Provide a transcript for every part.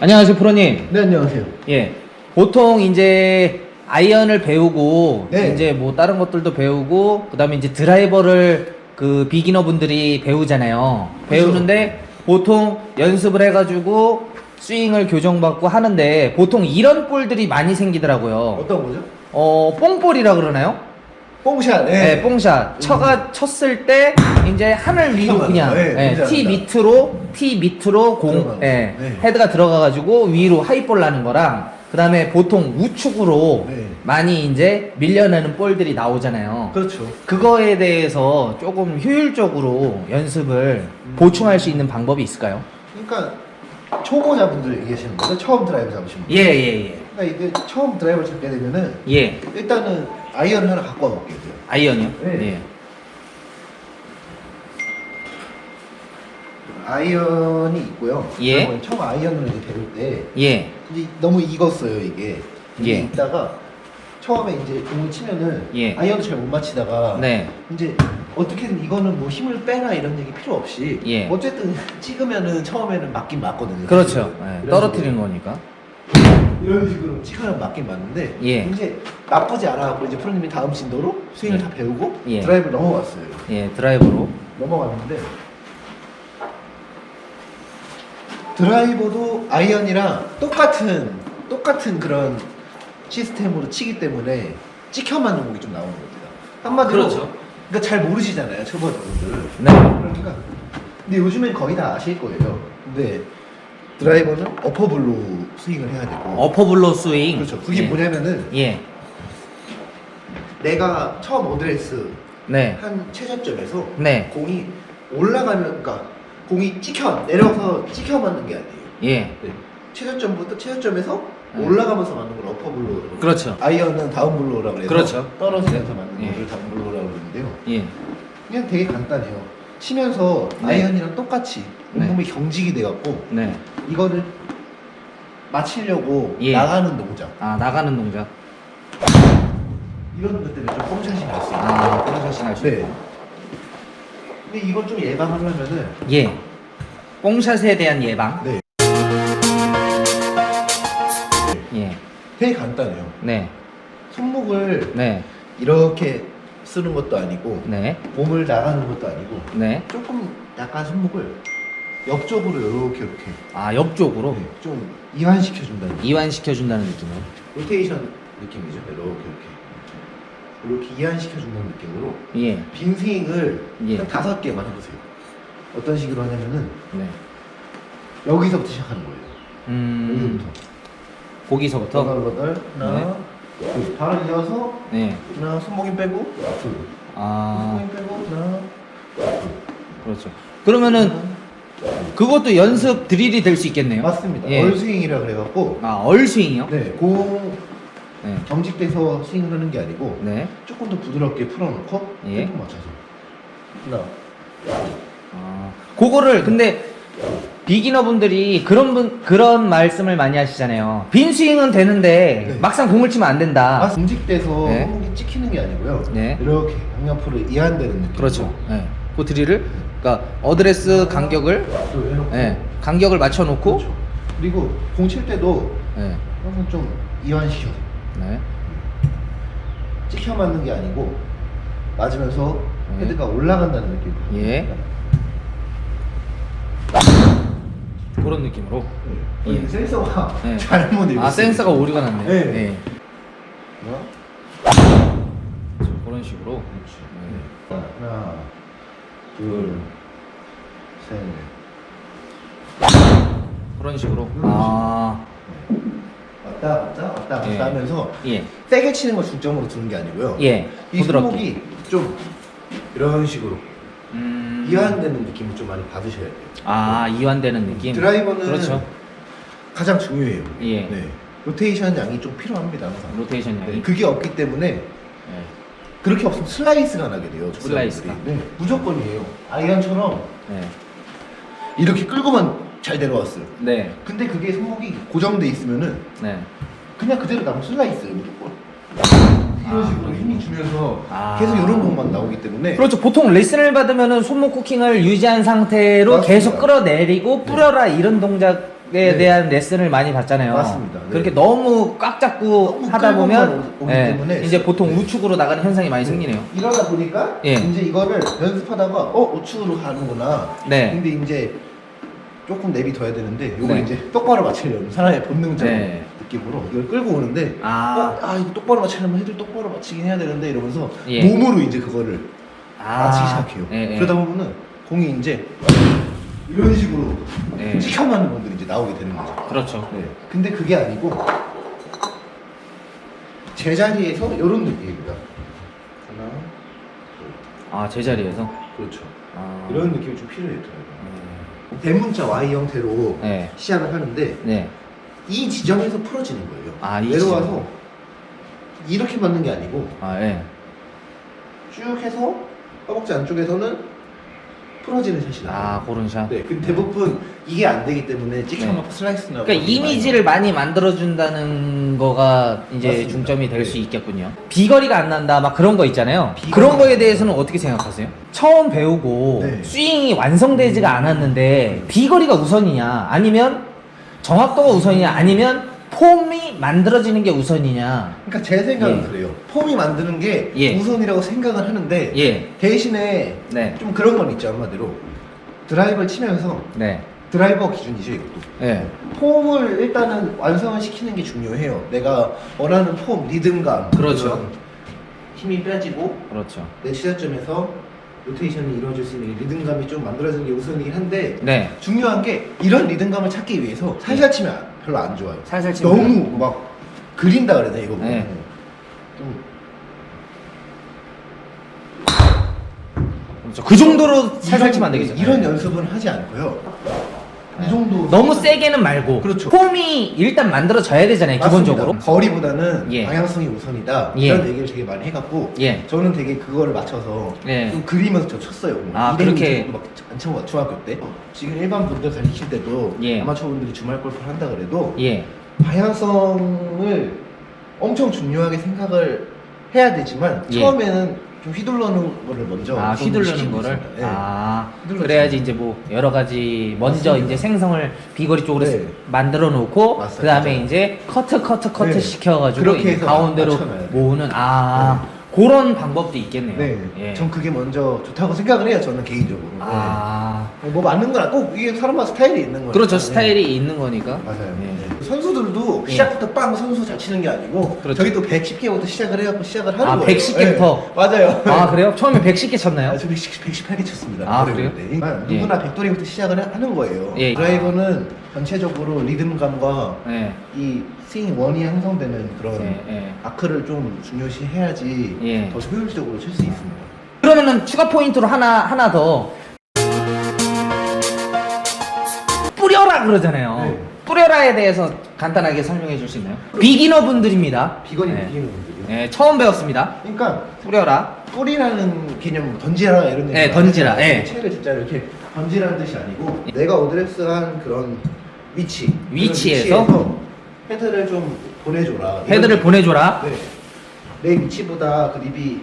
안녕하세요, 프로님. 네 안녕하세요. 예. 보통 이제 아이언을 배우고 네. 이제 뭐 다른 것들도 배우고 그다음에 이제 드라이버를 그 비기너 분들이 배우잖아요. 그렇죠. 배우는데 보통 연습을 해가지고 스윙을 교정받고 하는데 보통 이런 볼들이 많이 생기더라고요. 어떤 거죠? 어, 뽕볼이라 그러나요? 뽕샷. 네, 뽕샷. 쳐가 쳤을 때 이제 하늘 위로 맞아요. 그냥 네, 예, 뭔지 티 압니다. 밑으로 티 밑으로 공 들어가는 예, 거. 네. 헤드가 들어가가지고 위로 하이볼 나는 거랑 그다음에 보통 우측으로 네. 많이 이제 밀려내는 볼들이 나오잖아요. 그렇죠. 그거에 대해서 조금 효율적으로 연습을 음. 보충할 수 있는 방법이 있을까요? 그러니까 초보자분들 얘기하시는 거죠? 처음 드라이버 잡으시는 분. 예, 예, 예. 그러니까 이게 처음 드라이버 잡게 되면은 예. 일단은 아이언을 하나 갖고 와볼게요. 아이언이요? 네. 아이언이 있고요. 예. 그러면 처음 아이언으로 이제 배울 때 예. 예. 이제 너무 익었어요 이게. 이게 예. 있다가 처음에 이제 공을 치면은 예. 아이언을 잘못 맞히다가 네. 이제 어떻게든 이거는 뭐 힘을 빼나 이런 얘기 필요 없이 예. 어쨌든 찍으면은 처음에는 맞긴 맞거든요. 그렇죠. 예, 떨어뜨리는. 거니까. 이런 식으로 찍으면 맞긴 맞는데 예. 이제 나쁘지 않아갖고 이제 프로님이 다음 진도로 스윙을 예. 다 배우고 예. 드라이브 넘어갔어요. 예, 드라이버로. 넘어갔는데 드라이버도 아이언이랑 똑같은 똑같은 그런 시스템으로 치기 때문에 찍혀 맞는 공이 좀 나오는 겁니다. 한마디로 그렇죠. 그러니까 잘 모르시잖아요 초보자분들. 네. 그러니까 근데 요즘엔 거의 다 아실 거예요. 근데 드라이버는 어퍼블로 스윙을 해야 되고 어퍼블로 스윙. 그렇죠. 그게 예. 뭐냐면은 예. 내가 처음 어드레스 네. 한 최저점에서 네. 공이 올라가면 그러니까 공이 찍혀 내려서 찍혀 맞는 게 아니에요. 예. 네. 최저점부터 최저점에서 네. 올라가면서 맞는 걸 어퍼블로 그렇죠. 아이언은 다운블로라고 그래서 그렇죠. 떨어지면서 맞는 예. 거를 다운블로라고 그러는데요. 예. 그냥 되게 간단해요. 치면서 네. 아이언이랑 똑같이 네. 온몸이 경직이 돼갖고 네. 이거를 맞히려고 예. 나가는 동작 아, 나가는 동작. 이런 것 때문에 좀 뽕샷이 날 수 있어요. 아, 뽕샷이 날수 네. 있고. 근데 이걸 좀 예방하려면은 예. 뽕샷에 대한 예방. 네. 예. 되게 간단해요. 네. 손목을 네. 이렇게 쓰는 것도 아니고 네. 몸을 나가는 것도 아니고 네. 조금 약간 손목을 옆쪽으로 이렇게 이렇게 아, 옆쪽으로 네, 좀 이완시켜 준다는. 이완시켜 준다는 느낌으로. 로테이션 느낌이죠. 이렇게 이렇게 이렇게 이완시켜 준다는 느낌으로 예. 빈 스윙을 예. 한 다섯 개만 해보세요. 어떤 식으로 하냐면은 네. 여기서부터 시작하는 거예요. 음. 여기서부터 거기서부터 여덟 여덟 하나 둘 바로 이어서 네. 하나 손목이 빼고 둘 아, 손목이 빼고 하나 그렇죠. 그러면은 그것도 연습 드릴이 될 수 있겠네요. 맞습니다. 예. 얼스윙이라 그래갖고 아, 얼스윙이요? 네, 공 네. 경직돼서 스윙을 하는 게 아니고 네. 조금 더 부드럽게 풀어놓고 예. 템포 맞춰서 하나 아, 그거를 근데 비기너 분들이 그런 분 그런 말씀을 많이 하시잖아요. 빈 스윙은 되는데 네. 막상 공을 치면 안 된다. 아, 경직돼서 네. 찍히는 게 아니고요 네. 이렇게 양옆으로 이완되는 느낌 그렇죠. 네. 그 드릴을 그러니까 어드레스 간격을 또 해놓고 네. 간격을 맞춰 놓고 그렇죠. 그리고 공 칠 때도 네. 항상 좀 이완시켜서 네. 찍혀 맞는 게 아니고 맞으면서 네. 헤드가 올라간다는 느낌 예. 그런 느낌으로. 네. 예. 센서가 네. 잘못 읽었어요 아, 센서가 오류가 났네. 네. 네. 그렇죠. 그런 식으로. 네. 하나 둘 셋 그런 식으로. 아. 왔다 갔다 왔다 갔다 예. 하면서 예. 세게 치는 걸 중점으로 두는 게 아니고요. 예. 이 부드럽게. 손목이 좀 이런 식으로 음. 이완되는 느낌을 좀 많이 받으셔야 돼요. 아, 이완되는 느낌. 드라이버는 그렇죠. 가장 중요해요. 예. 네. 로테이션 양이 좀 필요합니다 항상. 로테이션 양이. 네. 그게 없기 때문에 예. 그렇게 없으면 슬라이스가 나게 돼요. 슬라이스가. 네. 무조건이에요. 아이언처럼 네. 이렇게 끌고만 잘 내려왔어요. 네. 근데 그게 손목이 고정돼 있으면은 네. 그냥 그대로 나면 슬라이스예요 무조건. 이런 아, 식으로 주면서 아. 계속 이런 공만 나오기 때문에 그렇죠. 보통 레슨을 받으면은 손목 쿠킹을 유지한 상태로 맞습니다. 계속 끌어내리고 네. 뿌려라 이런 동작 네. 대한 레슨을 많이 받잖아요. 맞습니다. 네. 그렇게 너무 꽉 잡고 너무 하다 끌고만 보면 오- 예, 때문에 이제 보통 우측으로 나가는 현상이 많이 생기네요. 이러다 보니까 예. 이제 이거를 연습하다가 어 우측으로 가는구나. 네. 근데 이제 조금 내비둬야 되는데 이거 네. 이제 똑바로 맞추려면 사람의 본능적인 네. 느낌으로 이걸 끌고 오는데 아. 어, 아 이거 똑바로 맞추려면 헤드 똑바로 맞추긴 해야 되는데 이러면서 예. 몸으로 이제 그거를 아, 맞추기 시작해요. 예, 예. 그러다 보면은 공이 이제 이런 식으로 예. 찍혀 맞는 분들이 이제 나오게 되는 거죠. 그렇죠. 네. 근데 그게 아니고 제자리에서 이런 느낌입니다. 하나, 아 제자리에서. 그렇죠. 아. 이런 느낌이 좀 필요했더라고요. 대문자 Y 형태로 네. 시작을 하는데 네. 이 지점에서 풀어지는 거예요. 아, 이 내려와서 이렇게 맞는 게 아니고 아 예. 쭉 해서 허벅지 안쪽에서는 풀어지는 샷이 나와요. 아 그런 샷. 네, 근데 대부분 이게 안 되기 때문에 찍혀 네. 맞고 슬라이스 나고 그러니까 이미지를 많이 만들어준다는 거가 이제 맞습니다. 중점이 될 수 네. 있겠군요. 비거리가 안 난다, 막 그런 거 있잖아요. 비거리가 그런 거에 안 대해서는 어떻게 생각하세요? 처음 배우고 네. 스윙이 완성되지가 않았는데 비거리가 우선이냐, 아니면 정확도가 우선이냐, 아니면 폼이 만들어지는 게 우선이냐? 그러니까 제 생각은 예. 그래요. 폼이 만드는 게 예. 우선이라고 생각을 하는데 예, 대신에 네, 좀 그런 건 있죠 한마디로 드라이버를 치면서 네, 드라이버 기준이죠 이것도 네, 폼을 일단은 완성을 시키는 게 중요해요 내가 원하는 폼, 리듬감 그렇죠. 그런 힘이 빼지고 그렇죠. 내 시작점에서 로테이션이 이루어질 수 있는 이 리듬감이 좀 만들어지는 게 우선이긴 한데 네, 중요한 게 이런 리듬감을 찾기 위해서 살살 치면 별로 안 좋아요 살살 치면 너무 막 그린다 그래야 돼 이거 보면 네. 좀 그렇죠. 그 정도로 살살 치면 안 되겠죠. 이런 네. 연습은 하지 않고요. 이 정도 너무 세게는 말고 그렇죠. 폼이 일단 만들어져야 되잖아요 맞습니다. 기본적으로 거리보다는 예. 방향성이 우선이다 예. 이런 얘기를 되게 많이 해갖고 예. 저는 되게 그거를 맞춰서 예. 좀 그리면서 저 쳤어요. 아, 그렇게. 정도 막안 쳐고 중학교 때 지금 일반 분들 가르칠 때도 예. 아마추어 분들이 주말 골프를 한다 그래도 예 방향성을 엄청 중요하게 생각을 해야 되지만 예. 처음에는 좀 휘둘러는 거를 먼저 아 휘둘르는 거를. 예. 아 휘둘러서. 그래야지 이제 뭐 여러 가지 먼저 맞습니다. 이제 생성을 비거리 쪽으로 네. 만들어 놓고 맞습니다. 그 다음에 이제 커트 커트 커트 네. 시켜 가지고 그렇게 이제 해서 가운데로 맞춰놔야 돼요. 모으는 아 그런 방법도 있겠네요. 네, 예. 전 그게 먼저 좋다고 생각을 해요. 저는 개인적으로. 아 네. 뭐 맞는 건꼭 이게 사람마다 스타일이 있는 거예요. 그렇죠 스타일이 있는 거니까 맞아요. 예. 네. 선수들도 예. 시작부터 빵 선수 잘 치는 게 아니고 그렇죠. 저희도 110개부터 시작을 해갖고 시작을 하는 아, 거예요. 110 개 부터? 네, 맞아요. 아 그래요? 처음에 110개 쳤나요? 아, 저 110, 118개 쳤습니다. 아, 그래요? 때. 그러니까 누구나 백돌이부터 시작을 하- 하는 거예요. 예. 드라이버는 전체적으로 리듬감과 네. 이 스윙 원이 형성되는 그런 예, 예. 아크를 좀 중요시 해야지 예. 더 효율적으로 칠 수 있습니다. 그러면은 추가 포인트로 하나 하나 더 뿌려라 그러잖아요. 네. 뿌려라에 대해서 간단하게 설명해 줄 수 있나요? 비기너 분들입니다. 비건이 네. 비기는 분들이요. 네, 처음 배웠습니다. 그러니까 뿌려라. 뿌리라는 개념 뭐 던지라 이런 얘기 네, 던지라. 예. 채를 진짜 이렇게 던지라는 뜻이 아니고 내가 어드레스한 그런 위치 그런 위치에서? 헤드를 좀 보내줘라 헤드를 보내줘라. 네. 내 위치보다 그 립이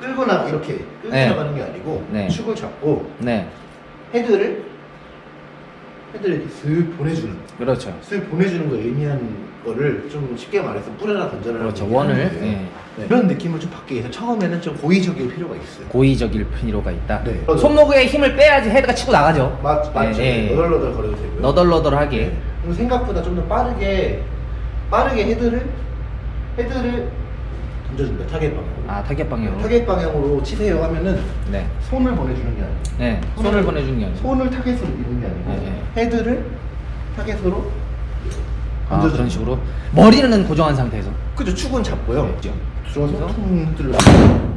끌고 나 이렇게 끌고 네. 나가는 게 아니고 네. 축을 잡고 네, 헤드를 헤드를 이렇게 슥 보내주는 그렇죠. 슥 보내주는 걸 의미하는 거를 좀 쉽게 말해서 뿌려라 던져라 그렇죠. 원을 예. 이런 느낌을 좀 받기 위해서 처음에는 좀 고의적일 필요가 있어요. 고의적일 필요가 있다. 네. 손목에 힘을 빼야지 헤드가 치고 나가죠. 맞, 맞죠. 예, 예. 너덜너덜 거려도 되고요. 너덜너덜하게. 네. 그리고 생각보다 좀 더 빠르게 빠르게 헤드를 헤드를 던져줍니다. 타겟 방향으로. 아 타겟 방향으로. 타겟 방향으로 치세요 하면은 네, 손을 보내주는 게 아니고 네. 손을 보내주는 게 아니고. 손을 타겟으로 미는 게 아니고 네, 헤드를 타겟으로 아, 그런 식으로 머리는 고정한 상태에서. 그죠 축은 잡고요. 네. 들어서 그래서? 퉁 들러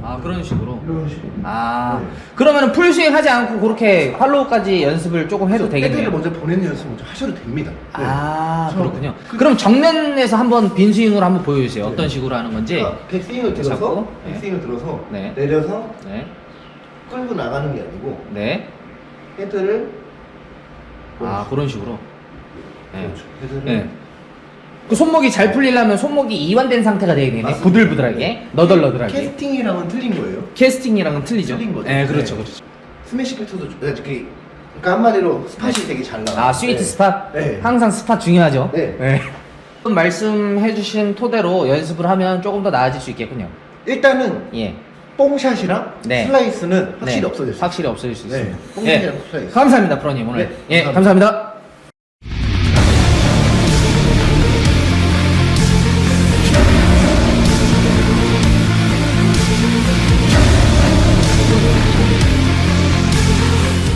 아 그런 식으로. 이런 식으로. 아 네. 그러면은 풀 스윙 하지 않고 그렇게 팔로우까지 연습을 조금 해도 헤드를 되겠네요. 먼저 보내는 연습 먼저 하셔도 됩니다. 네. 아 처음에. 그렇군요. 그- 그럼 정면에서 한번 빈 스윙으로 한번 보여주세요. 네. 어떤 식으로 하는 건지. 그러니까 백스윙을 들어서 잡고, 네. 백스윙을 들어서 네. 내려서 네, 끌고 나가는 게 아니고 네. 헤드를 아 그런 식으로. 네. 그렇죠. 네. 그 손목이 잘 풀리려면 손목이 이완된 상태가 되겠네. 맞습니다. 부들부들하게, 네. 너덜너덜하게. 캐스팅이랑은 틀린 거예요. 캐스팅이랑은 틀리죠. 틀린 거죠. 네, 그렇죠, 네. 그렇죠. 스매시 패턴도 좀- 이렇게 그러니까 한마디로 스팟이 되게 잘 나와요. 아 스위트 네. 스팟? 네. 항상 스팟 중요하죠. 네. 말씀해주신 토대로 연습을 하면 조금 더 나아질 수 있겠군요. 일단은 예. 뽕샷이랑 네. 슬라이스는 확실히 네. 없어졌어요. 확실히 없어질 수 네. 있습니다. 뽕샷이랑 슬라이스. 감사합니다, 프로님 오늘. 네, 예, 감사합니다. 감사합니다.